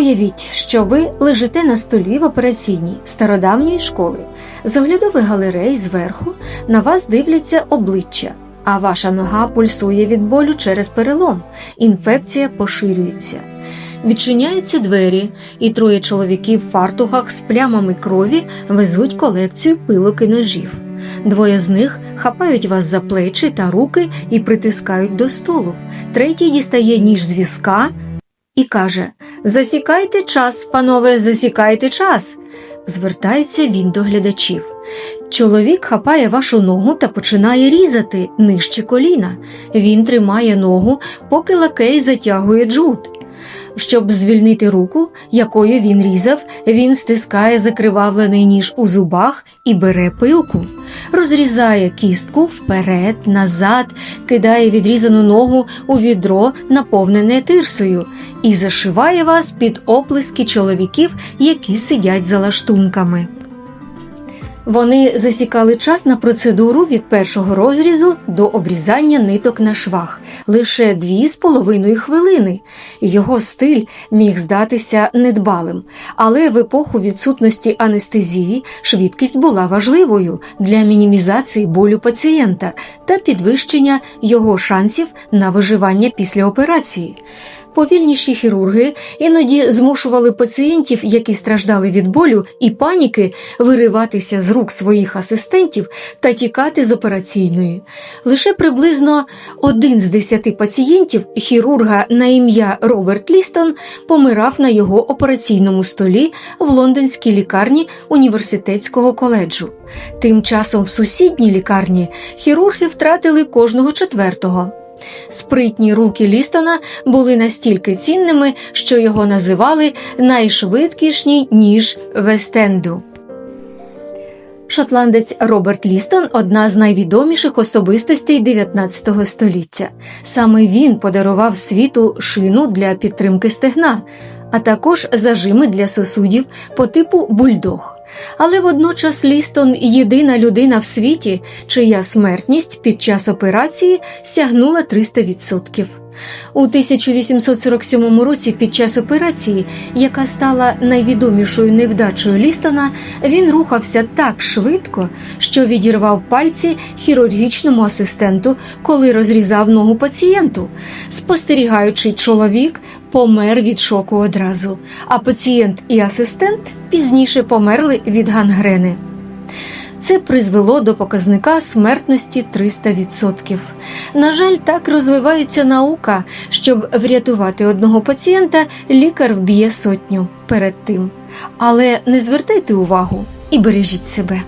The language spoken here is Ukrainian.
Уявіть, що ви лежите на столі в операційній стародавньої школи. З оглядових галерей зверху на вас дивляться обличчя, а ваша нога пульсує від болю через перелом. Інфекція поширюється. Відчиняються двері, і троє чоловіків в фартухах з плямами крові везуть колекцію пилок і ножів. Двоє з них хапають вас за плечі та руки і притискають до столу. Третій дістає ніж з візка і каже: Засікайте час, панове, засікайте час. Звертається він до глядачів. Чоловік хапає вашу ногу та починає різати нижче коліна. Він тримає ногу, поки лакей затягує джут. Щоб звільнити руку, якою він різав, він стискає закривавлений ніж у зубах і бере пилку, розрізає кістку вперед, назад, кидає відрізану ногу у відро, наповнене тирсою, і зашиває вас під оплески чоловіків, які сидять за лаштунками. Вони засікали час на процедуру від першого розрізу до обрізання ниток на швах лише дві з половиною хвилини. Його стиль міг здатися недбалим, але в епоху відсутності анестезії швидкість була важливою для мінімізації болю пацієнта та підвищення його шансів на виживання після операції. Повільніші хірурги іноді змушували пацієнтів, які страждали від болю і паніки, вириватися з рук своїх асистентів та тікати з операційної. Лише приблизно один з десяти пацієнтів хірурга на ім'я Роберт Лістон помирав на його операційному столі в лондонській лікарні університетського коледжу. Тим часом в сусідній лікарні хірурги втратили кожного четвертого. Спритні руки Лістона були настільки цінними, що його називали найшвидкішній ніж Вестенду. Шотландець Роберт Лістон одна з найвідоміших особистостей 19 століття. Саме він подарував світу шину для підтримки стегна, а також зажими для сосудів по типу бульдог. Але водночас Лістон єдина людина в світі, чия смертність під час операції сягнула 300%. У 1847 році під час операції, яка стала найвідомішою невдачею Лістона, він рухався так швидко, що відірвав пальці хірургічному асистенту, коли розрізав ногу пацієнту. Спостерігаючий чоловік помер від шоку одразу, а пацієнт і асистент пізніше померли від гангрени. Це призвело до показника смертності 300%. На жаль, так розвивається наука. Щоб врятувати одного пацієнта, лікар вб'є сотню перед тим. Але не звертайте увагу і бережіть себе.